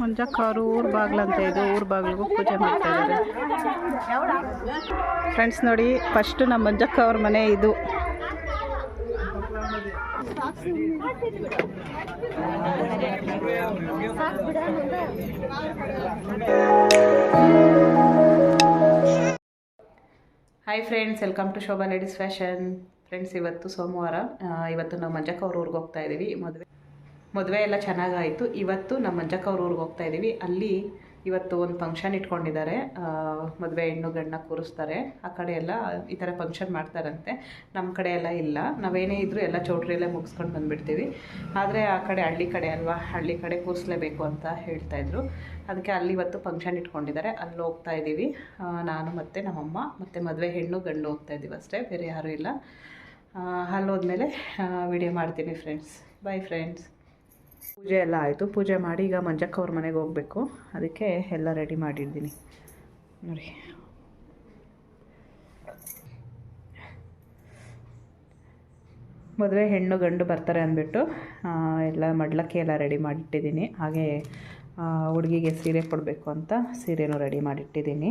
ಮಂಜಕ್ಕ ಅವರು ಊರ್ ಬಾಗ್ಲಂತ ಇದು. ಊರ್ ಬಾಗ್ಲಿಗೂ ಪೂಜೆ ಮಾಡ್ತಾ ಇದ್ದಾರೆ. ಫ್ರೆಂಡ್ಸ್ ನೋಡಿ ಫಸ್ಟ್ ನಮ್ಮ ಮಂಜಕ್ಕ ಅವ್ರ ಮನೆ ಇದು. Hi friends welcome to Shobha ladies fashion friends ಇವತ್ತು ಸೋಮವಾರ ಇವತ್ತು ನಾವು ಮಂಜಕ್ಕ ಅವ್ರ ಊರಿಗೆ ಹೋಗ್ತಾ ಇದ್ದೀವಿ ಮದುವೆ ಮದುವೆ ಎಲ್ಲ ಚೆನ್ನಾಗಾಯಿತು. ಇವತ್ತು ನಮ್ಮ ಮಂಜಕ್ಕವ್ರ ಊರಿಗೆ ಹೋಗ್ತಾ ಇದ್ದೀವಿ ಅಲ್ಲಿ ಇವತ್ತು ಒಂದು ಫಂಕ್ಷನ್ ಇಟ್ಕೊಂಡಿದ್ದಾರೆ. ಮದುವೆ ಹೆಣ್ಣು ಗಂಡನ್ನ ಕೂರಿಸ್ತಾರೆ. ಆ ಕಡೆ ಎಲ್ಲ ಈ ಥರ ಫಂಕ್ಷನ್ ಮಾಡ್ತಾರಂತೆ. ನಮ್ಮ ಕಡೆ ಎಲ್ಲ ಇಲ್ಲ. ನಾವೇನೇ ಇದ್ದರೂ ಎಲ್ಲ ಚೌಟ್ರಿಯಲ್ಲೇ ಮುಗಿಸ್ಕೊಂಡು ಬಂದುಬಿಡ್ತೀವಿ. ಆದರೆ ಆ ಕಡೆ ಹಳ್ಳಿ ಕಡೆ ಅಲ್ವಾ? ಹಳ್ಳಿ ಕಡೆ ಕೂರಿಸ್ಲೇಬೇಕು ಅಂತ ಹೇಳ್ತಾಯಿದ್ರು ಅದಕ್ಕೆ ಅಲ್ಲಿ ಇವತ್ತು ಫಂಕ್ಷನ್ ಇಟ್ಕೊಂಡಿದ್ದಾರೆ. ಅಲ್ಲಿ ಹೋಗ್ತಾ ಇದ್ದೀವಿ ನಾನು ಮತ್ತು ನಮ್ಮಮ್ಮ ಮತ್ತು ಮದುವೆ ಹೆಣ್ಣು ಗಂಡು ಹೋಗ್ತಾ ಇದ್ದೀವಿ ಅಷ್ಟೇ. ಬೇರೆ ಯಾರೂ ಇಲ್ಲ. ಅಲ್ಲಿ ಹೋದ್ಮೇಲೆ ವಿಡಿಯೋ ಮಾಡ್ತೀನಿ ಫ್ರೆಂಡ್ಸ್ ಬಾಯ್ ಫ್ರೆಂಡ್ಸ್ ಪೂಜೆ ಎಲ್ಲ ಆಯಿತು. ಪೂಜೆ ಮಾಡಿ ಈಗ ಮಂಜಕ್ಕ ಅವ್ರ ಮನೆಗೆ ಹೋಗಬೇಕು. ಅದಕ್ಕೆ ಎಲ್ಲ ರೆಡಿ ಮಾಡಿದ್ದೀನಿ. ನೋಡಿ. ಮದುವೆ ಹೆಣ್ಣು ಗಂಡು ಬರ್ತಾರೆ ಅಂದ್ಬಿಟ್ಟು ಎಲ್ಲ ಮಡ್ಲಕ್ಕೆ ಎಲ್ಲ ರೆಡಿ ಮಾಡಿಟ್ಟಿದ್ದೀನಿ. ಹಾಗೆ ಹುಡುಗಿಗೆ ಸೀರೆ ಕೊಡಬೇಕು ಅಂತ ಸೀರೆನೂ ರೆಡಿ ಮಾಡಿಟ್ಟಿದ್ದೀನಿ.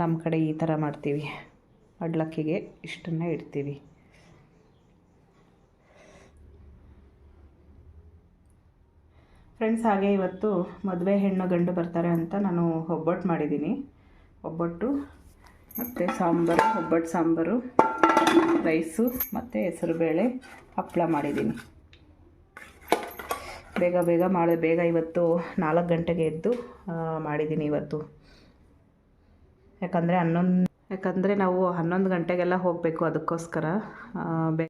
ನಮ್ಮ ಕಡೆ ಈ ಥರ ಮಾಡ್ತೀವಿ. ಮಡ್ಲಕ್ಕಿಗೆ ಇಷ್ಟನ್ನೇ ಇಡ್ತೀವಿ. ಫ್ರೆಂಡ್ಸ್ ಹಾಗೆ ಇವತ್ತು ಮದುವೆ ಹೆಣ್ಣು ಗಂಡು ಬರ್ತಾರೆ ಅಂತ ನಾನು ಒಬ್ಬಟ್ಟು ಮಾಡಿದ್ದೀನಿ. ಒಬ್ಬಟ್ಟು ಮತ್ತು ಸಾಂಬಾರು, ಒಬ್ಬಟ್ಟು ಸಾಂಬಾರು, ರೈಸು ಮತ್ತು ಹೆಸರುಬೇಳೆ ಹಪ್ಪಳ ಮಾಡಿದ್ದೀನಿ. ಬೇಗ ಬೇಗ ಮಾಡಿ, ಬೇಗ ಇವತ್ತು ನಾಲ್ಕು ಗಂಟೆಗೆ ಎದ್ದು ಮಾಡಿದ್ದೀನಿ ಇವತ್ತು. ಯಾಕಂದರೆ ಹನ್ನೊಂದು, ಯಾಕಂದರೆ ನಾವು ಹನ್ನೊಂದು ಗಂಟೆಗೆಲ್ಲ ಹೋಗಬೇಕು ಅದಕ್ಕೋಸ್ಕರ ಬೇ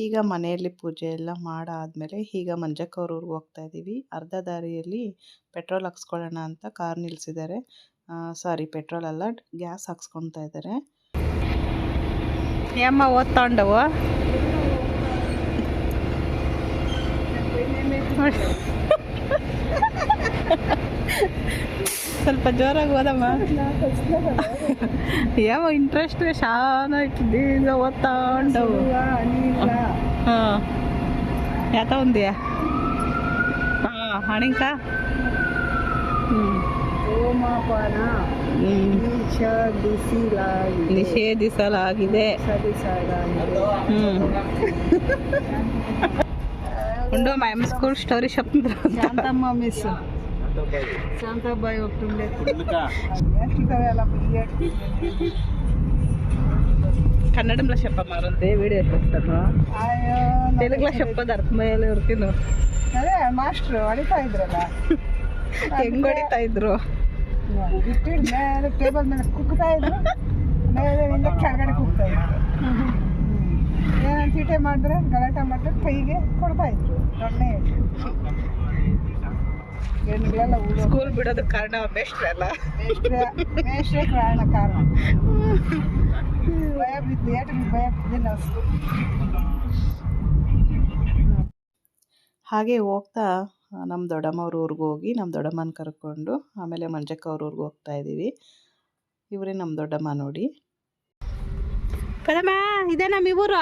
ಈಗ ಮನೆಯಲ್ಲಿ ಪೂಜೆ ಎಲ್ಲ ಮಾಡಾದಮೇಲೆ ಈಗ ಮಂಜಕ್ಕವ್ರ ಊರಿಗೆ ಹೋಗ್ತಾ ಇದ್ದೀವಿ ಅರ್ಧ ದಾರಿಯಲ್ಲಿ ಪೆಟ್ರೋಲ್ ಹಾಕ್ಸ್ಕೊಳ್ಳೋಣ ಅಂತ ಕಾರ್ ನಿಲ್ಲಿಸಿದ್ದಾರೆ ಸಾರಿ ಪೆಟ್ರೋಲ್ ಅಲ್ಲ, ಗ್ಯಾಸ್ ಹಾಕ್ಸ್ಕೊತಾ ಇದ್ದಾರೆ ಏಮ್ಮ ಓದ್ತಾಂಡವು ಸ್ವಲ್ಪ ಜೋರಾಗಿ ಓದಮ್ಮ. ಯಾವ ಇಂಟ್ರೆಸ್ಟ್ ಶಾನಾಗಿದ್ದೀಗ ಓದ್ತಾ ಉಂಟವು ಹಾಂ. ಯಾತ ಒಂದಿಯಾ? ಹಾಂ, ಹಣಿಕ? ನಿಷೇಧಿಸಲಾಗಿದೆ. ಹ್ಞೂ ಉಂಡು ಮ್ಯಾಮ್ ಸ್ಕೂಲ್ ಸ್ಟೋರಿ ಶಬ್ದ ಮಿಸ್ ಶಾಂತಾಬಾಯಿ ಹೋಗ್ತುಂಡೆ ಶಪ್ಪ చెప్పమారు ವಿಡಿಯೋ వీడియో చేస్తాను తెలుగులో చెప్పదు అర్థమయ్యేలా ఇರ್ತೀನಿ ಅದೇ ಮಾಸ್ಟರ್ ಹೊಡಿತಾ ಇದ್ರಲ್ಲ ಹೆಂಗ್ ಹೊಡಿತಾ ಇದ್ರು ಇಟ್ಟು ಮೇಲೆ ಟೇಬಲ್ ಮೇಲೆ ಕುಗ್ತಾ ಇದ್ರು ಮೇಲಿಂದ ಕೆಳಗಡೆ ಕುಗ್ತಾ ಇದ್ರು ಏನಂತ ಚೀಟೆ ಮಾಡಿದ್ರೆ ಗಲಾಟೆ ಮಾಡಿದ್ರೆ ಕೈಗೆ ಕೊಡ್ತಾ ಇದ್ರು ದೊಡ್ಡ ಹೆಣ್ಗಳೆಲ್ಲ ಸ್ಕೂಲ್ ಬಿಡೋದು ಕಾರಣ ಮೇಷ್ಟ್ರಲ್ಲ ಮೇಷ್ಟ್ರೇ ಕಾರಣ ಕಾರಣ. ಭಯ ಭಯ ಹಾಗೆ ಹೋಗ್ತಾ ನಮ್ಮ ದೊಡ್ಡಮ್ಮವ್ರ ಊರಿಗೆ ಹೋಗಿ ನಮ್ಮ ದೊಡ್ಡಮ್ಮನ ಕರ್ಕೊಂಡು ಆಮೇಲೆ ಮಂಜಕ್ಕ ಅವ್ರ ಊರಿಗೆ ಹೋಗ್ತಾ ಇದ್ದೀವಿ ಇವರೇ ನಮ್ಮ ದೊಡ್ಡಮ್ಮ ನೋಡಿ. ಕಡಮ್ಮ ಇದೇ ನಮ್ಮ ಇವರು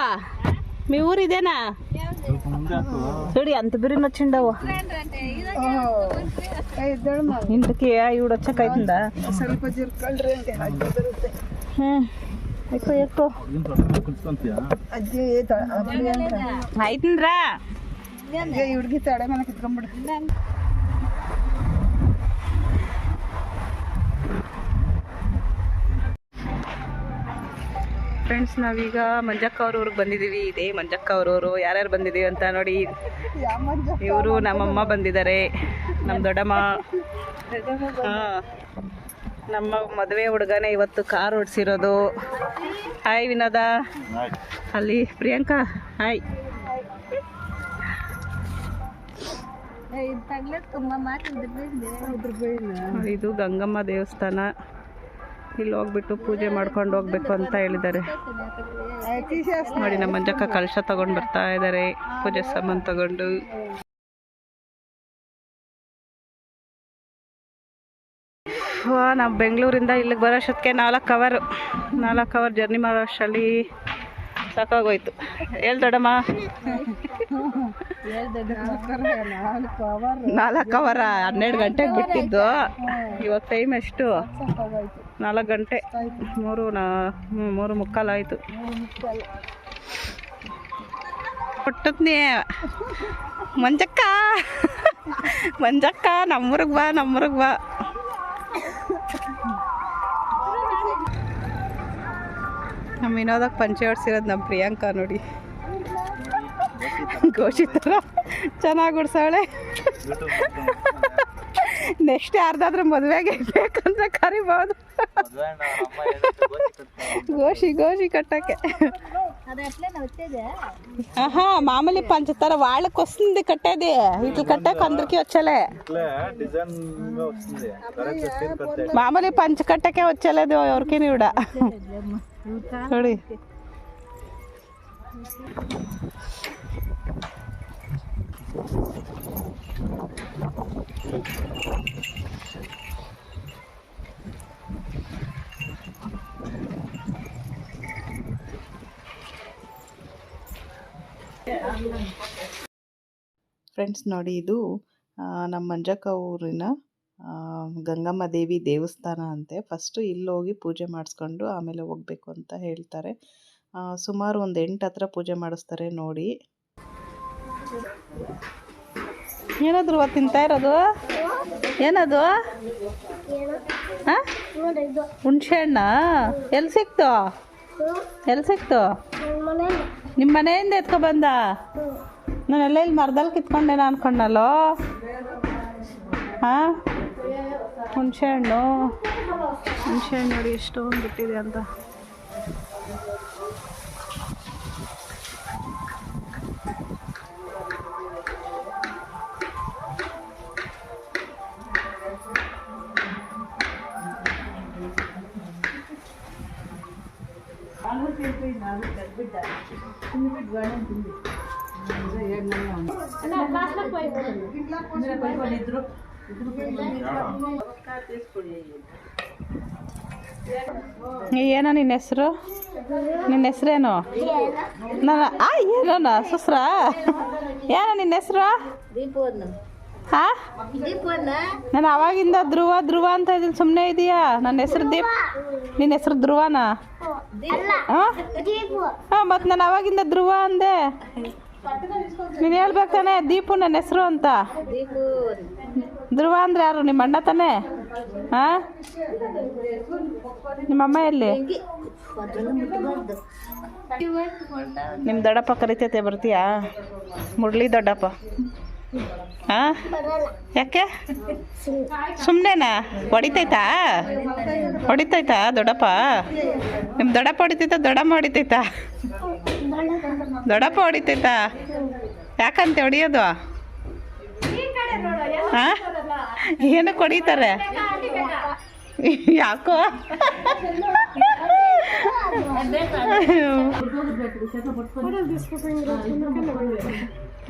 మీ ఊరు ఇదేనా? చూడు ఎంత బిర్యం వచ్చిండవు ఇంటికి ఈవిడ వచ్చాక అవుతుందా? ఎక్కువ ఎక్కువ. అవుతుందిరా. ఇవిడికి తడ మనకి ఇట్కంబడు ಫ್ರೆಂಡ್ಸ್ ನಾವೀಗ ಮಂಜಕ್ಕ ಅವ್ರ ಊರಿಗೆ ಬಂದಿದ್ದೀವಿ ಇದೇ ಮಂಜಕ್ಕ ಅವ್ರವರು ಯಾರ್ಯಾರು ಬಂದಿದ್ದೀವಿ ಅಂತ ನೋಡಿ. ಇವರು ನಮ್ಮಮ್ಮ ಬಂದಿದ್ದಾರೆ. ನಮ್ಮ ದೊಡ್ಡಮ್ಮ. ಹಾಂ. ನಮ್ಮ ಮದುವೆ ಹುಡುಗನೇ ಇವತ್ತು ಕಾರ್ ಓಡಿಸಿರೋದು. ಹಾಯ್ ವಿನೋದ. ಅಲ್ಲಿ ಪ್ರಿಯಾಂಕಾ. ಹಾಯ್ ಇದು ಗಂಗಮ್ಮ ದೇವಸ್ಥಾನ. ಇಲ್ಲಿ ಹೋಗ್ಬಿಟ್ಟು ಪೂಜೆ ಮಾಡ್ಕೊಂಡು ಹೋಗ್ಬೇಕು ಅಂತ ಹೇಳಿದ್ದಾರೆ. ನೋಡಿ, ನಮ್ಮ ಮಂಜಕ್ಕ ಕಲಶ ತಗೊಂಡು ಬರ್ತಾ ಇದ್ದಾರೆ. ಪೂಜೆ ಸಾಮಾನು ತಗೊಂಡು. ನಾವು ಬೆಂಗಳೂರಿಂದ ಇಲ್ಲಿಗೆ ಬರೋ ಅಷ್ಟೊತ್ತಿಗೆ ನಾಲ್ಕು ಅವರ್ ನಾಲ್ಕು ಅವರ್ ಜರ್ನಿ ಮಾಡೋ ಅಷ್ಟರಲ್ಲಿ ಸಾಕಾಗೋಯ್ತು. ಹೇಳ್ ದೊಡ್ಡಮ್ಮ. ನಾಲ್ಕು ಅವರ್ ಹನ್ನೆರಡು ಗಂಟೆಗೆ ಬಿಟ್ಟಿದ್ದು. ಇವಾಗ ಟೈಮ್ ಎಷ್ಟು? ನಾಲ್ಕು ಗಂಟೆ. ಮೂರು ನಾ, ಮೂರು ಮುಕ್ಕಾಲಾಯಿತು. ಆಯಿತು ಮಂಜಕ್ಕ. ಮಂಜಕ್ಕ, ನಮ್ಮೂರಿಗೆ ಬಾ ನಮ್ಮೂರಿಗೆ ಬಾ. ನಮ್ಮ ವಿನೋದಕ್ಕೆ ಪಂಚೆ ಹೊಡ್ಸಿರೋದು ನಮ್ಮ ಪ್ರಿಯಾಂಕಾ ನೋಡಿ. ಗೋಶಿ ಚೆನ್ನಾಗಿ ಉಡ್ಸವಳೆ. ನೆಕ್ಸ್ಟ್ ಯಾರ್ದಾದ್ರೂ ಮದುವೆಗೆ ಬೇಕಂದ್ರೆ ಕರಿಬೋದು. ಗೋಶಿ ಗೋಶಿ ಕಟ್ಟಕ್ಕೆ ఆహా మామూలు పంచదార వాళ్ళకి వస్తుంది కట్టేది ఇట్లా కట్టాక అందరికి వచ్చేలే మామూలు పంచ కట్టకే వచ్చేలేదు ఎవరికి కూడా చూడి ಫ್ರೆಂಡ್ಸ್ ನೋಡಿ ಇದು ನಮ್ಮ ಮಂಜಕ್ಕ ಊರಿನ ಗಂಗಮ್ಮ ದೇವಿ ದೇವಸ್ಥಾನ ಅಂತೆ. ಫಸ್ಟು ಇಲ್ಲಿ ಹೋಗಿ ಪೂಜೆ ಮಾಡಿಸ್ಕೊಂಡು ಆಮೇಲೆ ಹೋಗ್ಬೇಕು ಅಂತ ಹೇಳ್ತಾರೆ. ಸುಮಾರು ಒಂದು ಎಂಟು ಹತ್ರ ಪೂಜೆ ಮಾಡಿಸ್ತಾರೆ ನೋಡಿ. ಏನಾದ್ರು ತಿಂತಾ ಇರೋದು? ಏನದು? ಹಾಂ? ಹುಣ್ಸೆ ಹಣ್ಣ? ಎಲ್ಲಿ ಸಿಕ್ತು? ಎಲ್ಲಿ ಸಿಕ್ತು? ನಿಮ್ಮ ಮನೆಯಿಂದ ಎತ್ಕೊ ಬಂದ? ನಾನೆಲ್ಲ ಇಲ್ಲಿ ಮರದಲ್ಲಿ ಕಿತ್ಕೊಂಡೇನ ಅನ್ಕೊಂಡಲ್ಲೋ ಹಾಂ? ಹುಣಸೆ ಹಣ್ಣು? ಹುಣಸೆ ಹಣ್ಣು ನೋಡಿ ಎಷ್ಟೊಂದು ಬಿಟ್ಟಿದೆ ಅಂತ. ಏನೋ ನಿನ್ನ ಹೆಸರು? ನಿನ್ನ ಹೆಸರೇನು? ನನ್ನ ಆ ಏನೋ ಸುಸ್ರಾ? ಏನೋ ನಿನ್ನ ಹೆಸರು? ಹಾ? ನಾನು ಅವಾಗಿಂದ ಧ್ರುವ ಧ್ರುವ ಅಂತ ಇದ್ದೀನಿ ಸುಮ್ಮನೆ ಇದೆಯಾ? ನನ್ನ ಹೆಸರು ದೀಪ್. ನಿನ್ನ ಹೆಸರು ಧ್ರುವನಾ? ಹಾಂ ಹಾಂ ಮತ್ತು ನಾನು ಅವಾಗಿಂದ ಧ್ರುವ ಅಂದೆ. ನೀನು ಹೇಳ್ಬೇಕು ತಾನೇ ದೀಪು ನನ್ನ ಹೆಸರು ಅಂತ. ಧ್ರುವ ಅಂದ್ರೆ ಯಾರು ನಿಮ್ಮ ಅಣ್ಣ ತಾನೆ? ಹಾಂ ನಿಮ್ಮ ಅಮ್ಮ ಎಲ್ಲಿ? ನಿಮ್ಮ ದೊಡ್ಡಪ್ಪ ಕರಿತೈತೆ ಬರ್ತೀಯಾ? ಮುರಳಿ ದೊಡ್ಡಪ್ಪ. ಹಾಂ ಯಾಕೆ? ಸುಮ್ಮನೆನಾ ಹೊಡಿತೈತಾ? ಹೊಡಿತೈತಾ ದೊಡ್ಡಪ್ಪ? ನಿಮ್ಮ ದೊಡ್ಡಪ್ಪ ಹೊಡಿತೈತಾ, ದೊಡ್ಡಮ್ಮ ಹೊಡಿತೈತಾ? ದೊಡ್ಡಪ್ಪ ಹೊಡಿತೈತಾ? ಯಾಕಂತೆ ಹೊಡಿಯೋದು? ಹಾಂ ಏನಕ್ಕೆ ಹೊಡಿತಾರೆ? ಯಾಕೋ?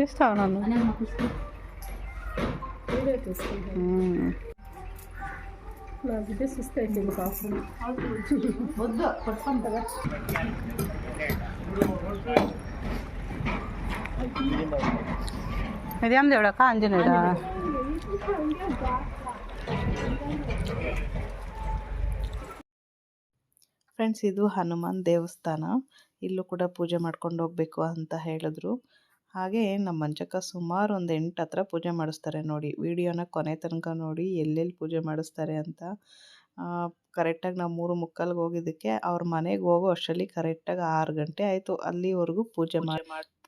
ಇಷ್ಟ ನಾನು ಹ್ಞೂ ఇదేం దేవుడక్క ఆంజనేయుడా ಫ್ರೆಂಡ್ಸ್ ಇದು ಹನುಮಾನ್ ದೇವಸ್ಥಾನ ಇಲ್ಲೂ ಕೂಡ ಪೂಜೆ ಮಾಡ್ಕೊಂಡು ಹೋಗ್ಬೇಕು ಅಂತ ಹೇಳಿದ್ರು ಹಾಗೆ ನಮ್ಮ ಮಂಚಕ್ಕ ಸುಮಾರು ಒಂದು ಎಂಟು ಹತ್ರ ಪೂಜೆ ಮಾಡಿಸ್ತಾರೆ ನೋಡಿ. ವಿಡಿಯೋನ ಕೊನೆ ತನಕ ನೋಡಿ ಎಲ್ಲೆಲ್ಲಿ ಪೂಜೆ ಮಾಡಿಸ್ತಾರೆ ಅಂತ. ಕರೆಕ್ಟಾಗಿ ನಾವು ಮೂರು ಮುಕ್ಕಲ್ಗೆ ಹೋಗಿದ್ದಕ್ಕೆ ಅವ್ರ ಮನೆಗೆ ಹೋಗೋ ಅಷ್ಟರಲ್ಲಿ ಕರೆಕ್ಟಾಗಿ ಆರು ಗಂಟೆ ಆಯಿತು. ಅಲ್ಲಿವರೆಗೂ ಪೂಜೆ ಮಾಡಿ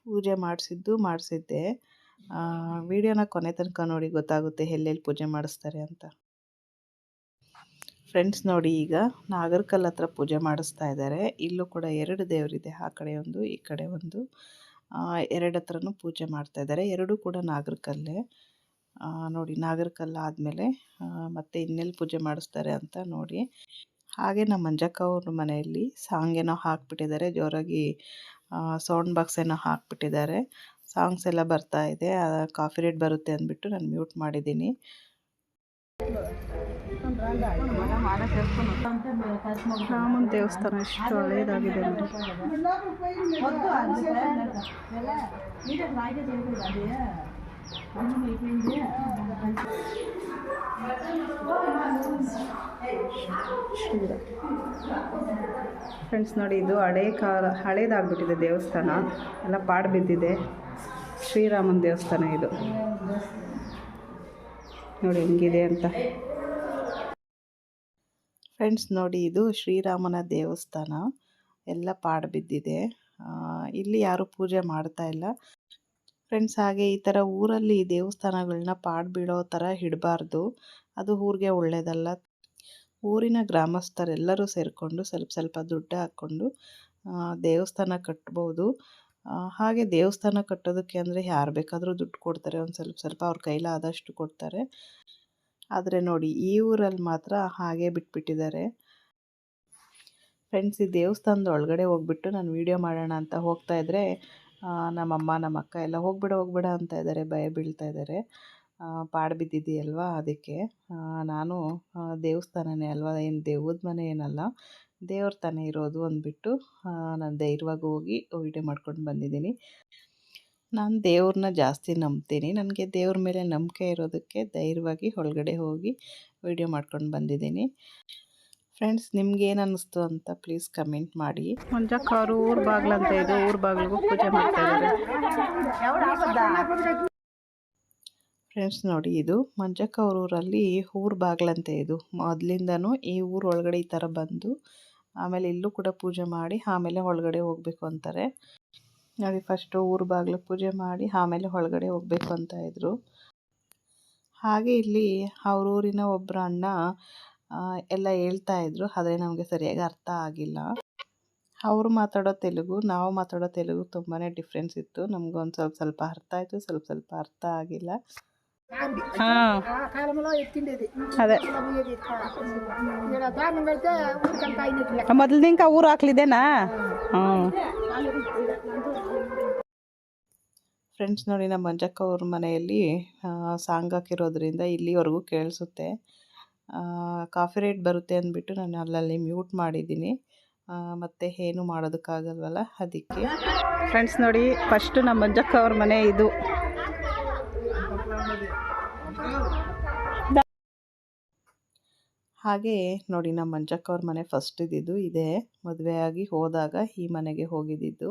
ಪೂಜೆ ಮಾಡಿಸಿದ್ದು ಮಾಡಿಸಿದ್ದೆ. ವಿಡಿಯೋನ ಕೊನೆ ತನಕ ನೋಡಿ ಗೊತ್ತಾಗುತ್ತೆ ಎಲ್ಲೆಲ್ಲಿ ಪೂಜೆ ಮಾಡಿಸ್ತಾರೆ ಅಂತ. ಫ್ರೆಂಡ್ಸ್ ನೋಡಿ ಈಗ ನಾಗರಕಲ್ ಹತ್ರ ಪೂಜೆ ಮಾಡಿಸ್ತಾ ಇದ್ದಾರೆ ಇಲ್ಲೂ ಕೂಡ ಎರಡು ದೇವರಿದೆ ಆ ಕಡೆ ಒಂದು ಈ ಕಡೆ ಒಂದು. ಎರಡು ಹತ್ರನೂ ಪೂಜೆ ಮಾಡ್ತಾ ಇದ್ದಾರೆ. ಎರಡೂ ಕೂಡ ನಾಗರಕಲ್ಲೇ. ನೋಡಿ ನಾಗರಕಲ್ಲು ಆದಮೇಲೆ ಮತ್ತೆ ಇನ್ನೆಲ್ಲಿ ಪೂಜೆ ಮಾಡಿಸ್ತಾರೆ ಅಂತ ನೋಡಿ. ಹಾಗೆ ನಮ್ಮ ಮಂಜಕ್ಕ ಅವ್ರ ಮನೆಯಲ್ಲಿ ಸಾಂಗ್ ಏನೋ ಹಾಕ್ಬಿಟ್ಟಿದ್ದಾರೆ. ಜೋರಾಗಿ ಸೌಂಡ್ ಬಾಕ್ಸ್ ಏನೋ ಹಾಕ್ಬಿಟ್ಟಿದ್ದಾರೆ. ಸಾಂಗ್ಸ್ ಎಲ್ಲ ಬರ್ತಾ ಇದೆ. ಕಾಫಿ ರೇಟ್ ಬರುತ್ತೆ ಅಂದ್ಬಿಟ್ಟು ನಾನು ಮ್ಯೂಟ್ ಮಾಡಿದ್ದೀನಿ. ರಾಮನ ದೇವಸ್ಥಾನ ಎಷ್ಟು ಹಳೇದಾಗಿದೆ ನೋಡಿ. ಫ್ರೆಂಡ್ಸ್ ನೋಡಿ, ಇದು ಹಳೆ ಕಾಲ, ಹಳೇದಾಗ್ಬಿಟ್ಟಿದೆ ದೇವಸ್ಥಾನ. ಎಲ್ಲ ಪಾಡು ಬಿದ್ದಿದೆ ಶ್ರೀರಾಮನ್ ದೇವಸ್ಥಾನ ಇದು. ನೋಡಿ ಹೆಂಗಿದೆ ಅಂತ. ಫ್ರೆಂಡ್ಸ್ ನೋಡಿ ಇದು ಶ್ರೀರಾಮನ ದೇವಸ್ಥಾನ. ಎಲ್ಲ ಪಾಡು ಬಿದ್ದಿದೆ. ಇಲ್ಲಿ ಯಾರು ಪೂಜೆ ಮಾಡ್ತಾ ಇಲ್ಲ. ಫ್ರೆಂಡ್ಸ್ ಹಾಗೆ ಈ ಥರ ಊರಲ್ಲಿ ದೇವಸ್ಥಾನಗಳನ್ನ ಪಾಡು ಬೀಳೋ ಥರ ಇಡಬಾರ್ದು ಅದು ಊರಿಗೆ ಒಳ್ಳೆಯದಲ್ಲ ಊರಿನ ಗ್ರಾಮಸ್ಥರೆಲ್ಲರೂ ಸೇರಿಕೊಂಡು ಸ್ವಲ್ಪ ಸ್ವಲ್ಪ ದುಡ್ಡು ಹಾಕ್ಕೊಂಡು ದೇವಸ್ಥಾನ ಕಟ್ಬೋದು. ಹಾಗೆ ದೇವಸ್ಥಾನ ಕಟ್ಟೋದಕ್ಕೆ ಅಂದರೆ ಯಾರು ಬೇಕಾದರೂ ದುಡ್ಡು ಕೊಡ್ತಾರೆ, ಒಂದು ಸ್ವಲ್ಪ ಸ್ವಲ್ಪ ಅವ್ರ ಕೈಲಾದಷ್ಟು ಕೊಡ್ತಾರೆ. ಆದರೆ ನೋಡಿ, ಈ ಊರಲ್ಲಿ ಮಾತ್ರ ಹಾಗೆ ಬಿಟ್ಬಿಟ್ಟಿದ್ದಾರೆ. ಫ್ರೆಂಡ್ಸ್ ಈ ದೇವಸ್ಥಾನದ ಒಳಗಡೆ ಹೋಗ್ಬಿಟ್ಟು ನಾನು ವೀಡಿಯೋ ಮಾಡೋಣ ಅಂತ ಹೋಗ್ತಾ ಇದ್ದರೆ ನಮ್ಮಮ್ಮ ನಮ್ಮ ಅಕ್ಕ ಎಲ್ಲ ಹೋಗ್ಬಿಡ ಹೋಗ್ಬಿಡ ಅಂತ ಇದ್ದಾರೆ ಭಯ ಬೀಳ್ತಾ ಇದ್ದಾರೆ ಪಾಡು ಬಿದ್ದಿದೆಯಲ್ವಾ ಅದಕ್ಕೆ? ನಾನು ದೇವಸ್ಥಾನನೇ ಅಲ್ವಾ, ಏನು ದೇವದ ಮನೆ ಏನಲ್ಲ. ದೇವ್ರ ತಾನೇ ಇರೋದು ಅಂದ್ಬಿಟ್ಟು ನಾನು ಧೈರ್ಯವಾಗಿ ಹೋಗಿ ವಿಡಿಯೋ ಮಾಡ್ಕೊಂಡು ಬಂದಿದ್ದೀನಿ. ನಾನು ದೇವ್ರನ್ನ ಜಾಸ್ತಿ ನಂಬ್ತೀನಿ. ನನಗೆ ದೇವ್ರ ಮೇಲೆ ನಂಬಿಕೆ ಇರೋದಕ್ಕೆ ಧೈರ್ಯವಾಗಿ ಒಳಗಡೆ ಹೋಗಿ ವೀಡಿಯೋ ಮಾಡ್ಕೊಂಡು ಬಂದಿದ್ದೀನಿ. ಫ್ರೆಂಡ್ಸ್ ನಿಮ್ಗೆ ಏನು ಅನ್ನಿಸ್ತು ಅಂತ ಪ್ಲೀಸ್ ಕಮೆಂಟ್ ಮಾಡಿ. ಮಂಜಕ್ಕ ಅವರು ಊರ ಬಾಗ್ಲಂತ ಇದು. ಊರ ಬಾಗ್ಲಿಗೂ ಪೂಜೆ ಮಾಡ್ತಾ ಇದ್ದಾರೆ. ಫ್ರೆಂಡ್ಸ್ ನೋಡಿ ಇದು ಮಂಜಕ್ಕ ಅವ್ರ ಊರಲ್ಲಿ ಊರ ಬಾಗ್ಲಂತೆ ಇದು. ಮೊದಲಿಂದನೂ ಈ ಊರೊಳಗಡೆ ಈ ಥರ ಬಂದು ಆಮೇಲೆ ಇಲ್ಲೂ ಕೂಡ ಪೂಜೆ ಮಾಡಿ ಆಮೇಲೆ ಒಳಗಡೆ ಹೋಗಬೇಕು ಅಂತಾರೆ. ನೋಡಿ ಫಸ್ಟು ಊರ ಬಾಗಿಲು ಪೂಜೆ ಮಾಡಿ ಆಮೇಲೆ ಒಳಗಡೆ ಹೋಗಬೇಕು ಅಂತ ಇದ್ದರು ಹಾಗೆ ಇಲ್ಲಿ ಅವ್ರೂರಿನ ಒಬ್ಬರ ಅಣ್ಣ ಎಲ್ಲ ಹೇಳ್ತಾ ಇದ್ರು, ಆದರೆ ನಮಗೆ ಸರಿಯಾಗಿ ಅರ್ಥ ಆಗಿಲ್ಲ. ಅವರು ಮಾತಾಡೋ ತೆಲುಗು, ನಾವು ಮಾತಾಡೋ ತೆಲುಗು ತುಂಬಾ ಡಿಫ್ರೆನ್ಸ್ ಇತ್ತು. ನಮ್ಗೊಂದು ಸ್ವಲ್ಪ ಸ್ವಲ್ಪ ಅರ್ಥ ಆಯಿತು, ಸ್ವಲ್ಪ ಸ್ವಲ್ಪ ಅರ್ಥ ಆಗಿಲ್ಲ. కాలంలో ఎత్తిండేది అదే ఇక్కడ దారుణం పెడితే ఊరికంతా అయినట్లే ಮೊದಲಿನ ఇంకా ಊರು ಹಾಕ್ಲಿದ್ದೇನಾ ಹ್ಞೂ ಫ್ರೆಂಡ್ಸ್ ನೋಡಿ ನಮ್ಮ ಮಂಜಕ್ಕ ಅವ್ರ ಮನೆಯಲ್ಲಿ ಸಾಂಗ್ ಹಾಕಿರೋದ್ರಿಂದ ಇಲ್ಲಿವರೆಗೂ ಕೇಳಿಸುತ್ತೆ ಕಾಫಿ ರೇಟ್ ಬರುತ್ತೆ ಅಂದ್ಬಿಟ್ಟು ನಾನು ಅಲ್ಲಲ್ಲಿ ಮ್ಯೂಟ್ ಮಾಡಿದ್ದೀನಿ ಮತ್ತು ಏನು ಮಾಡೋದಕ್ಕಾಗಲ್ವಲ್ಲ ಅದಕ್ಕೆ ಫ್ರೆಂಡ್ಸ್ ನೋಡಿ ಫಸ್ಟು ನಮ್ಮ ಮಂಜಕ್ಕ ಅವ್ರ ಮನೆ ಇದು ಹಾಗೆ ನೋಡಿ ನಮ್ಮ ಮಂಜಕ್ಕ ಅವ್ರ ಮನೆ ಫಸ್ಟ್ ಇದ್ದಿದ್ದು ಇದೆ ಮದುವೆಯಾಗಿ ಹೋದಾಗ ಈ ಮನೆಗೆ ಹೋಗಿದ್ದಿದ್ದು.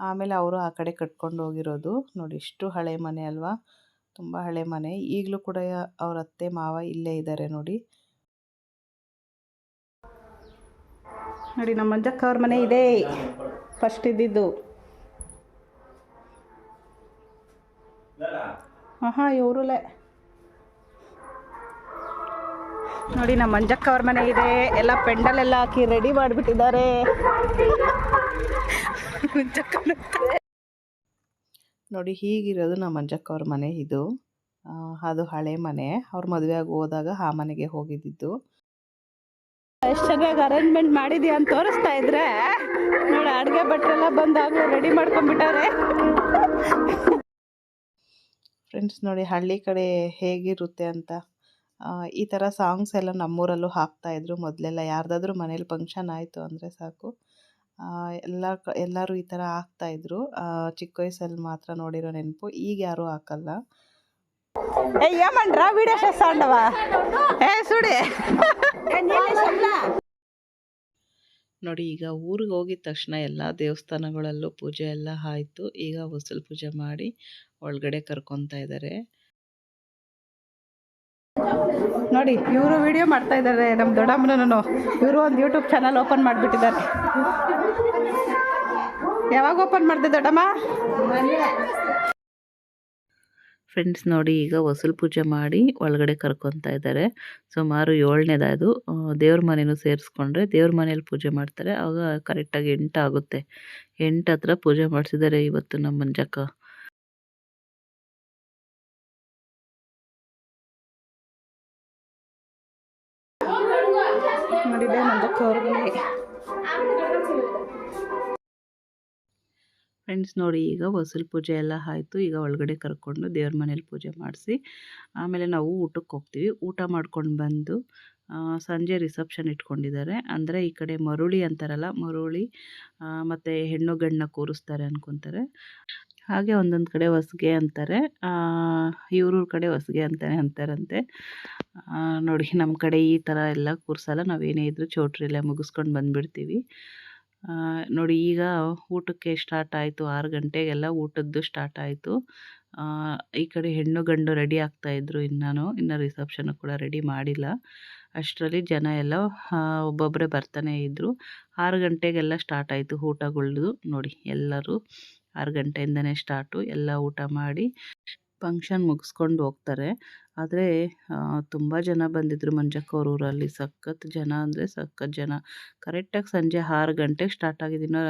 ಆಮೇಲೆ ಅವರು ಆ ಕಡೆ ಕಟ್ಕೊಂಡು ಹೋಗಿರೋದು. ನೋಡಿ ಇಷ್ಟು ಹಳೆ ಮನೆ ಅಲ್ವಾ? ತುಂಬ ಹಳೆ ಮನೆ. ಈಗಲೂ ಕೂಡ ಅವ್ರ ಅತ್ತೆ ಮಾವ ಇಲ್ಲೇ ಇದ್ದಾರೆ ನೋಡಿ. ನೋಡಿ ನಮ್ಮ ಮಂಜಕ್ಕ ಅವ್ರ ಮನೆ ಇದೆ ಫಸ್ಟ್ ಇದ್ದಿದ್ದು ಹಾಂ ಇವ್ರಲ್ಲೇ. ನೋಡಿ ನಮ್ಮ ಮಂಜಕ್ಕ ಅವ್ರ ಮನೆ ಇದೆ. ಎಲ್ಲ ಪೆಂಡಲ್ ಎಲ್ಲ ಹಾಕಿ ರೆಡಿ ಮಾಡಿಬಿಟ್ಟಿದ್ದಾರೆ. ನೋಡಿ ಹೀಗಿರೋದು ನಮ್ಮ ಮಂಜಕ್ಕ ಅವ್ರ ಮನೆ ಇದು. ಅದು ಹಳೆ ಮನೆ. ಅವ್ರ ಮದುವೆ ಆಗಿ ಹೋದಾಗ ಆ ಮನೆಗೆ ಹೋಗಿದ್ದಿದ್ದು ಎಷ್ಟು ಚೆನ್ನಾಗಿ ಅರೇಂಜ್ಮೆಂಟ್ ಮಾಡಿದ್ಯಾ ಅಂತ ತೋರಿಸ್ತಾ ಇದ್ರೆ. ನೋಡಿ ಅಡುಗೆ ಭಟ್ರೆಲ್ಲ ಬಂದಾಗಲೂ ರೆಡಿ ಮಾಡ್ಕೊಂಡ್ಬಿಟ್ಟವ್ರೆ. ಫ್ರೆಂಡ್ಸ್ ನೋಡಿ ಹಳ್ಳಿ ಕಡೆ ಹೇಗಿರುತ್ತೆ ಅಂತ. ಈ ಥರ ಸಾಂಗ್ಸ್ ಎಲ್ಲ ನಮ್ಮೂರಲ್ಲೂ ಹಾಕ್ತಾಯಿದ್ರು ಮೊದಲೆಲ್ಲ. ಯಾರ್ದಾದ್ರೂ ಮನೇಲಿ ಫಂಕ್ಷನ್ ಆಯಿತು ಅಂದರೆ ಸಾಕು. ಎಲ್ಲ ಎಲ್ಲರೂ ಈ ಥರ ಹಾಕ್ತಾಯಿದ್ರು ಚಿಕ್ಕ ವಯಸ್ಸಲ್ಲಿ ಮಾತ್ರ ನೋಡಿರೋ ನೆನಪು. ಈಗ ಯಾರೂ ಹಾಕಲ್ಲ. ಏ ಏಮಂಡ್ರ ವಿಡಿಯೋ ಸೌಂಡವ ಏ ಸುಡಿ. ನೋಡಿ ಈಗ ಊರಿಗೆ ಹೋಗಿದ ತಕ್ಷಣ ಎಲ್ಲ ದೇವಸ್ಥಾನಗಳಲ್ಲೂ ಪೂಜೆ ಎಲ್ಲ ಆಯಿತು. ಈಗ ಹೊಸಲು ಪೂಜೆ ಮಾಡಿ ಒಳಗಡೆ ಕರ್ಕೊತಾ ಇದ್ದಾರೆ ನೋಡಿ, ಇವರು ವಿಡಿಯೋ ಮಾಡ್ತಾ ಇದ್ದಾರೆ ನಮ್ಮ ದೊಡ್ಡಮ್ಮನೂ ಇವರು ಒಂದು ಯೂಟ್ಯೂಬ್ ಚಾನಲ್ ಓಪನ್ ಮಾಡಿಬಿಟ್ಟಿದ್ದಾರೆ. ಯಾವಾಗ ಓಪನ್ ಮಾಡಿದೆ ದೊಡ್ಡಮ್ಮ? ಫ್ರೆಂಡ್ಸ್ ನೋಡಿ, ಈಗ ವಸೂಲ್ ಪೂಜೆ ಮಾಡಿ ಒಳಗಡೆ ಕರ್ಕೊತಾ ಇದ್ದಾರೆ ಸುಮಾರು ಏಳನೇದಾದು ದೇವ್ರ ಮನೇನು ಸೇರಿಸ್ಕೊಂಡ್ರೆ ದೇವ್ರ ಮನೇಲಿ ಪೂಜೆ ಮಾಡ್ತಾರೆ. ಆವಾಗ ಕರೆಕ್ಟಾಗಿ ಎಂಟು ಆಗುತ್ತೆ. ಎಂಟು ಹತ್ರ ಪೂಜೆ ಮಾಡಿಸಿದ್ದಾರೆ ಇವತ್ತು ನಮ್ಮ ಮಂಜಕ್ಕ. ನೋಡಿದೆ ನಂದು ಅವ್ರಿಗೆ ಫ್ರೆಂಡ್ಸ್ ನೋಡಿ, ಈಗ ಹೊಸಲು ಪೂಜೆ ಎಲ್ಲ ಆಯಿತು. ಈಗ ಒಳಗಡೆ ಕರ್ಕೊಂಡು ದೇವ್ರ ಮನೇಲಿ ಪೂಜೆ ಮಾಡಿಸಿ. ಆಮೇಲೆ ನಾವು ಊಟಕ್ಕೆ ಹೋಗ್ತೀವಿ. ಊಟ ಮಾಡ್ಕೊಂಡು ಬಂದು ಸಂಜೆ ರಿಸೆಪ್ಷನ್ ಇಟ್ಕೊಂಡಿದ್ದಾರೆ. ಅಂದರೆ ಈ ಕಡೆ ಮರುಳಿ ಅಂತಾರಲ್ಲ, ಮರುಳಿ ಮತ್ತು ಹೆಣ್ಣು ಗಂಡನ್ನ ಕೂರಿಸ್ತಾರೆ ಅಂದ್ಕೊತಾರೆ ಹಾಗೆ ಒಂದೊಂದು ಕಡೆ ಹೊಸ್ಗೆ ಅಂತಾರೆ. ಇವ್ರ ಕಡೆ ಹೊಸ್ಗೆ ಅಂತಾನೆ ಅಂತಾರಂತೆ. ನೋಡಿ ನಮ್ಮ ಕಡೆ ಈ ಥರ ಎಲ್ಲ ಕೂರಿಸಲ್ಲ. ನಾವೇನೇ ಇದ್ದರೂ ಚೌಟ್ರಿ ಎಲ್ಲ ಮುಗಿಸ್ಕೊಂಡು ಬಂದುಬಿಡ್ತೀವಿ. ನೋಡಿ, ಈಗ ಊಟಕ್ಕೆ ಸ್ಟಾರ್ಟ್ ಆಯಿತು. ಆರು ಗಂಟೆಗೆಲ್ಲ ಊಟದ್ದು ಸ್ಟಾರ್ಟ್ ಆಯಿತು. ಈ ಕಡೆ ಹೆಣ್ಣು ಗಂಡು ರೆಡಿ ಆಗ್ತಾಯಿದ್ರು ಇನ್ನೂ. ಇನ್ನು ರಿಸೆಪ್ಷನ್ ಕೂಡ ರೆಡಿ ಮಾಡಿಲ್ಲ. ಅಷ್ಟರಲ್ಲಿ ಜನ ಎಲ್ಲ ಒಬ್ಬೊಬ್ಬರೇ ಬರ್ತಾನೆ ಇದ್ದರು ಆರು ಗಂಟೆಗೆಲ್ಲ ಸ್ಟಾರ್ಟ್ ಆಯಿತು ಊಟಗಳ್ದು. ನೋಡಿ, ಎಲ್ಲರೂ ಆರು ಗಂಟೆಯಿಂದನೇ ಸ್ಟಾರ್ಟು ಎಲ್ಲ ಊಟ ಮಾಡಿ ಫಂಕ್ಷನ್ ಮುಗಿಸ್ಕೊಂಡು ಹೋಗ್ತಾರೆ. ಆದರೆ ತುಂಬ ಜನ ಬಂದಿದ್ದರು ಮಂಜಕ್ಕ ಅವ್ರ ಊರಲ್ಲಿ ಸಖತ್ ಜನ ಅಂದರೆ ಸಖತ್ ಜನ. ಕರೆಕ್ಟಾಗಿ ಸಂಜೆ ಆರು ಗಂಟೆಗೆ ಸ್ಟಾರ್ಟ್ ಆಗಿದ್ದಿನ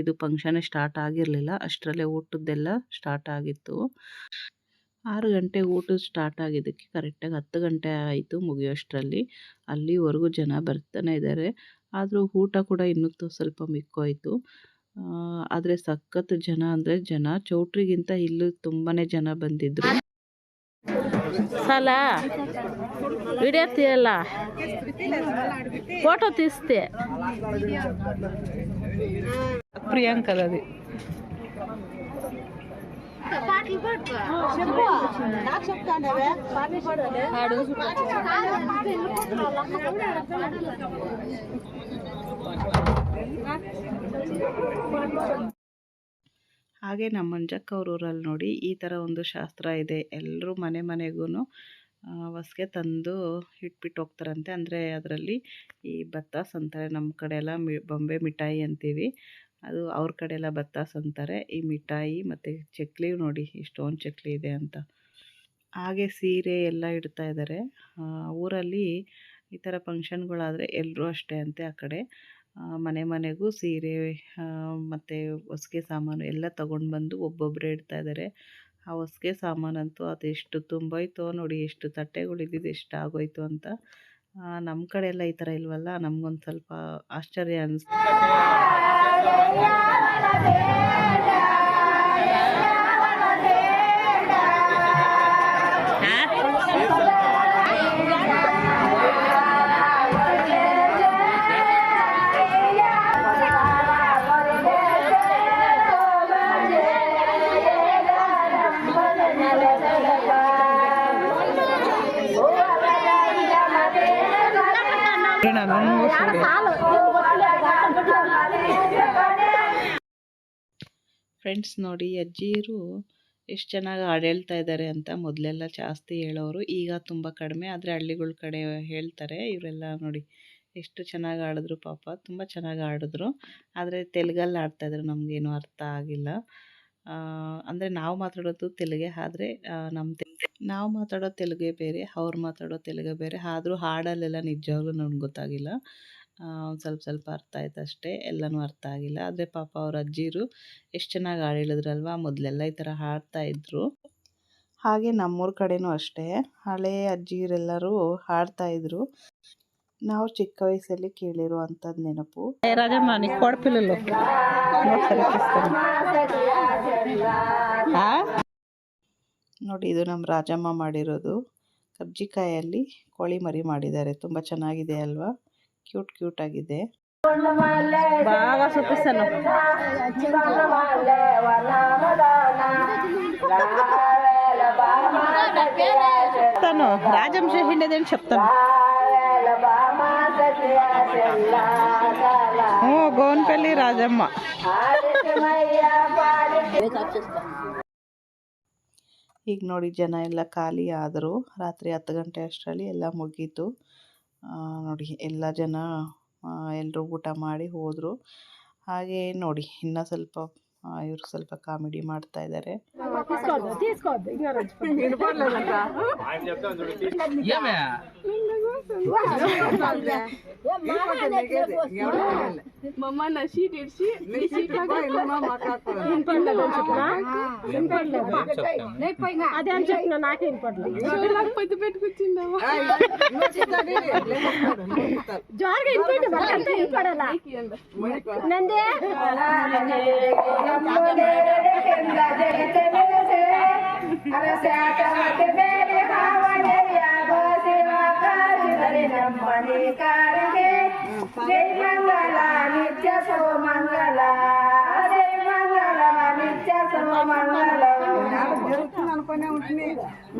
ಇದು ಫಂಕ್ಷನೇ ಸ್ಟಾರ್ಟ್ ಆಗಿರಲಿಲ್ಲ. ಅಷ್ಟರಲ್ಲೇ ಊಟದ್ದೆಲ್ಲ ಸ್ಟಾರ್ಟ್ ಆಗಿತ್ತು. ಆರು ಗಂಟೆ ಊಟ ಸ್ಟಾರ್ಟ್ ಆಗಿದ್ದಕ್ಕೆ ಕರೆಕ್ಟಾಗಿ ಹತ್ತು ಗಂಟೆ ಆಯಿತು ಮುಗಿಯೋಷ್ಟರಲ್ಲಿ. ಅಲ್ಲಿವರೆಗೂ ಜನ ಬರ್ತಾನೆ ಇದ್ದಾರೆ ಆದರೂ ಊಟ ಕೂಡ ಇನ್ನೂ ಸ್ವಲ್ಪ ಮಿಕ್ಕೋಯ್ತು. ಆದರೆ ಸಖತ್ ಜನ ಅಂದರೆ ಜನ ಚೌಟ್ರಿಗಿಂತ ಇಲ್ಲೂ ತುಂಬಾ ಜನ ಬಂದಿದ್ದರು ಸಲ ವಿಡಿಯೋ ತೀಯಲ್ಲ ಫೋಟೋ తీస్తే ప్రియాంకది పాడు ಹಾಗೆ ನಮ್ಮ ಮಂಜಕ್ಕ ಅವ್ರ ಊರಲ್ಲಿ ನೋಡಿ ಈ ಥರ ಒಂದು ಶಾಸ್ತ್ರ ಇದೆ. ಎಲ್ಲರೂ ಮನೆ ಮನೆಗೂ ಹೊಸ್ಗೆ ತಂದು ಇಟ್ಬಿಟ್ಟು ಹೋಗ್ತಾರಂತೆ. ಅಂದರೆ ಅದರಲ್ಲಿ ಈ ಬತ್ತಾಸ್ ಅಂತಾರೆ. ನಮ್ಮ ಕಡೆ ಎಲ್ಲ ಮಿ, ಬೊಂಬೆ ಮಿಠಾಯಿ ಅಂತೀವಿ. ಅದು ಅವ್ರ ಕಡೆ ಎಲ್ಲ ಬತ್ತಾಸ್ ಅಂತಾರೆ. ಈ ಮಿಠಾಯಿ ಮತ್ತು ಚಕ್ಲಿ ನೋಡಿ ಎಷ್ಟೊಂದು ಚಕ್ಲಿ ಇದೆ ಅಂತ. ಹಾಗೆ ಸೀರೆ ಎಲ್ಲ ಇಡ್ತಾ ಇದ್ದಾರೆ ಊರಲ್ಲಿ ಈ ಥರ ಫಂಕ್ಷನ್ಗಳಾದರೆ ಎಲ್ಲರೂ ಅಷ್ಟೇ ಅಂತೆ ಆ ಕಡೆ. ಮನೆ ಮನೆಗೂ ಸೀರೆ ಮತ್ತು ಹೊಸ್ಗೆ ಸಾಮಾನು ಎಲ್ಲ ತಗೊಂಡು ಬಂದು ಒಬ್ಬೊಬ್ಬರೇ ಇಡ್ತಾ ಇದ್ದಾರೆ ಆ ಹೊಸ್ಗೆ ಸಾಮಾನಂತೂ ಅದೆಷ್ಟು ತುಂಬೋಯ್ತೋ ನೋಡಿ, ಎಷ್ಟು ತಟ್ಟೆಗಳು ಇದ್ದಿದ್ದು ಎಷ್ಟು ಆಗೋಯ್ತು ಅಂತ. ನಮ್ಮ ಕಡೆ ಎಲ್ಲ ಈ ಥರ ಇಲ್ವಲ್ಲ, ನಮಗೊಂದು ಸ್ವಲ್ಪ ಆಶ್ಚರ್ಯ ಅನಿಸ್ತು. ಫ್ರೆಂಡ್ಸ್ ನೋಡಿ ಅಜ್ಜಿಯರು ಎಷ್ಟು ಚೆನ್ನಾಗಿ ಹಾಡು ಹೇಳ್ತಾ ಇದ್ದಾರೆ ಅಂತ ಮೊದಲೆಲ್ಲ ಜಾಸ್ತಿ ಹೇಳೋರು ಈಗ ತುಂಬ ಕಡಿಮೆ. ಆದರೆ ಹಳ್ಳಿಗಳ ಕಡೆ ಹೇಳ್ತಾರೆ, ಇವರೆಲ್ಲ ನೋಡಿ ಎಷ್ಟು ಚೆನ್ನಾಗಿ ಆಡಿದ್ರು ಪಾಪ. ತುಂಬ ಚೆನ್ನಾಗಿ ಆಡಿದ್ರು. ಆದರೆ ತೆಲುಗಲ್ಲಿ ಆಡ್ತಾಯಿದ್ರು ನಮಗೇನು ಅರ್ಥ ಆಗಿಲ್ಲ. ಅಂದರೆ ನಾವು ಮಾತಾಡೋದು ತೆಲುಗೆ, ಆದರೆ ನಮ್ಮ ನಾವು ಮಾತಾಡೋ ತೆಲುಗೇ ಬೇರೆ, ಅವ್ರು ಮಾತಾಡೋ ತೆಲುಗೆ ಬೇರೆ. ಆದರೂ ಹಾಡಲ್ಲೆಲ್ಲ ನಿಜವಾಗ್ಲೂ ನಮ್ಗೆ ಗೊತ್ತಾಗಿಲ್ಲ. ಒಂದು ಸ್ವಲ್ಪ ಸ್ವಲ್ಪ ಅರ್ಥ ಆಯ್ತು ಅಷ್ಟೇ. ಎಲ್ಲನೂ ಅರ್ಥ ಆಗಿಲ್ಲ. ಆದ್ರೆ ಪಾಪ ಅವ್ರ ಅಜ್ಜಿರು ಎಷ್ಟು ಚೆನ್ನಾಗಿ ಹಾಡಿಳಿದ್ರಲ್ವಾ ಮೊದಲೆಲ್ಲ ಈ ತರ ಹಾಡ್ತಾ ಇದ್ರು. ಹಾಗೆ ನಮ್ಮೂರ ಕಡೆನೂ ಅಷ್ಟೇ. ಹಳೆ ಅಜ್ಜಿಯರೆಲ್ಲರೂ ಹಾಡ್ತಾ ಇದ್ರು. ನಾವು ಚಿಕ್ಕ ವಯಸ್ಸಲ್ಲಿ ಕೇಳಿರುವಂಥದ್ದು ನೆನಪು. ರಾಜಮ್ಮ ಕೊಡ್ಪಿಲ್ಲ ನೋಡಿ ಇದು ನಮ್ಮ ರಾಜಮ್ಮ ಮಾಡಿರೋದು. ಕಬ್ಜಿಕಾಯಲ್ಲಿ ಕೋಳಿ ಮರಿ ಮಾಡಿದ್ದಾರೆ. ತುಂಬಾ ಚೆನ್ನಾಗಿದೆ ಅಲ್ವಾ? ಕ್ಯೂಟ್ ಕ್ಯೂಟ್ ಆಗಿದೆ బాగా చూపిస్తాను చెప్తాను రాజంశ హిండేదని చెప్తాను ఓ గోన్పల్లి రాజమ్మ ಈಗ ನೋಡಿ ಜನ ಎಲ್ಲ ಖಾಲಿ ಆದರು ರಾತ್ರಿ ಹತ್ತು ಗಂಟೆ ಅಷ್ಟರಲ್ಲಿ ಎಲ್ಲ ಮುಗೀತು ಆ, ನೋಡಿ ಎಲ್ಲ ಜನ ಎಲ್ಲರೂ ಊಟ ಮಾಡಿ ಹೋದರು. ಹಾಗೆ ನೋಡಿ ಇನ್ನೂ ಸ್ವಲ್ಪ ಇವರು ಸ್ವಲ್ಪ ಕಾಮಿಡಿ ಮಾಡ್ತಾ ಇದ್ದಾರೆ అదే అని చెప్పిన నాకే వినపడలేదు జోరుగా వినపడి వాళ్ళంతా వినపడాలా నందే జై మంగళ నిత్య శుభమంగళ జై మంగళ నిత్య జరుగుతుంది అనుకునే ఉంటుంది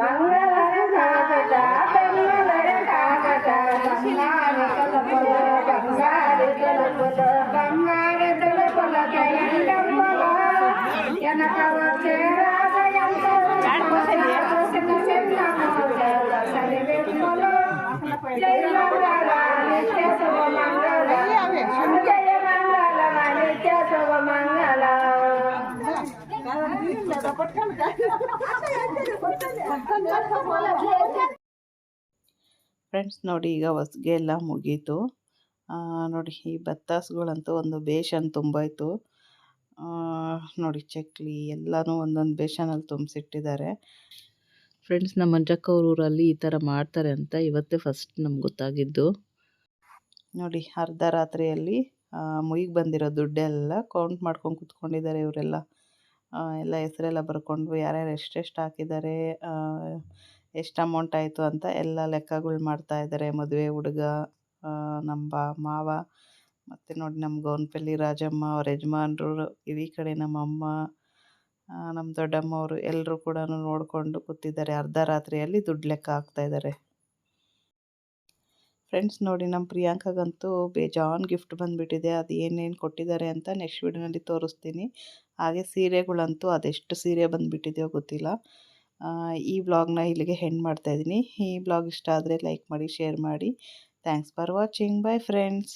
మంగళ కాకట మంగళ కాకట. బంగారు తలపుల బంగారు తలపుల బంగారు తలపుల జయండమ్మల వెనక వచ్చే రాజయంతో. చిన్న చిన్న ಫ್ರೆಂಡ್ಸ್ ನೋಡಿ ಈಗ ಹೊಸ್ಗೆ ಎಲ್ಲ ಮುಗೀತು. ನೋಡಿ, ಈ ಬತ್ತಾಸುಗಳಂತೂ ಒಂದು ಬೇಷನ್ ತುಂಬಾಯಿತು. ನೋಡಿ, ಚಕ್ಲಿ ಎಲ್ಲನೂ ಒಂದೊಂದು ಬೇಷನಲ್ಲಿ ತುಂಬಿಸಿಟ್ಟಿದ್ದಾರೆ. ಫ್ರೆಂಡ್ಸ್ ನಮ್ಮ ಮಂಜಕ್ಕ ಊರಲ್ಲಿ ಈ ಥರ ಮಾಡ್ತಾರೆ ಅಂತ ಇವತ್ತೇ ಫಸ್ಟ್ ನಮ್ಗೆ ಗೊತ್ತಾಗಿದ್ದು. ನೋಡಿ, ಅರ್ಧ ರಾತ್ರಿಯಲ್ಲಿ ಮುಯಿಗೆ ಬಂದಿರೋ ದುಡ್ಡೆಲ್ಲ ಕೌಂಟ್ ಮಾಡ್ಕೊಂಡು ಕೂತ್ಕೊಂಡಿದ್ದಾರೆ ಇವರೆಲ್ಲ. ಎಲ್ಲ ಹೆಸರೆಲ್ಲ ಬರ್ಕೊಂಡು ಯಾರ್ಯಾರು ಎಷ್ಟೆಷ್ಟು ಹಾಕಿದ್ದಾರೆ ಎಷ್ಟು ಅಮೌಂಟ್ ಆಯಿತು ಅಂತ ಎಲ್ಲ ಲೆಕ್ಕಗಳು ಮಾಡ್ತಾ ಇದ್ದಾರೆ. ಮದುವೆ ಹುಡುಗ ನಮ್ಮ ಮಾವ, ಮತ್ತು ನೋಡಿ ನಮ್ಮ ಗೌನ್ಪಲ್ಲಿ ರಾಜಮ್ಮ, ಅವ್ರ ಯಜಮಾನ್ರು ಈ ಕಡೆ ನಮ್ಮ ಅಮ್ಮ ನಮ್ಮ ದೊಡ್ಡಮ್ಮ ಅವರು ಎಲ್ಲರೂ ಕೂಡ ನೋಡಿಕೊಂಡು ಕೂತಿದ್ದಾರೆ. ಅರ್ಧ ರಾತ್ರಿಯಲ್ಲಿ ದುಡ್ಡು ಲೆಕ್ಕ ಹಾಕ್ತಾ ಇದ್ದಾರೆ ಫ್ರೆಂಡ್ಸ್ ನೋಡಿ ನಮ್ಮ ಪ್ರಿಯಾಂಕಾಗಂತೂ ಬೇಜಾನ್ ಗಿಫ್ಟ್ ಬಂದುಬಿಟ್ಟಿದೆ. ಅದು ಏನೇನು ಕೊಟ್ಟಿದ್ದಾರೆ ಅಂತ ನೆಕ್ಸ್ಟ್ ವಿಡಿಯೋನಲ್ಲಿ ತೋರಿಸ್ತೀನಿ. ಹಾಗೆ ಸೀರೆಗಳಂತೂ ಅದೆಷ್ಟು ಸೀರೆ ಬಂದುಬಿಟ್ಟಿದೆಯೋ ಗೊತ್ತಿಲ್ಲ. ಈ ಬ್ಲಾಗ್ನ ಇಲ್ಲಿಗೆ ಹೆಂಡ್ ಮಾಡ್ತಾಯಿದ್ದೀನಿ ಈ ಬ್ಲಾಗ್ ಇಷ್ಟ ಆದರೆ ಲೈಕ್ ಮಾಡಿ ಶೇರ್ ಮಾಡಿ. Thanks for watching bye friends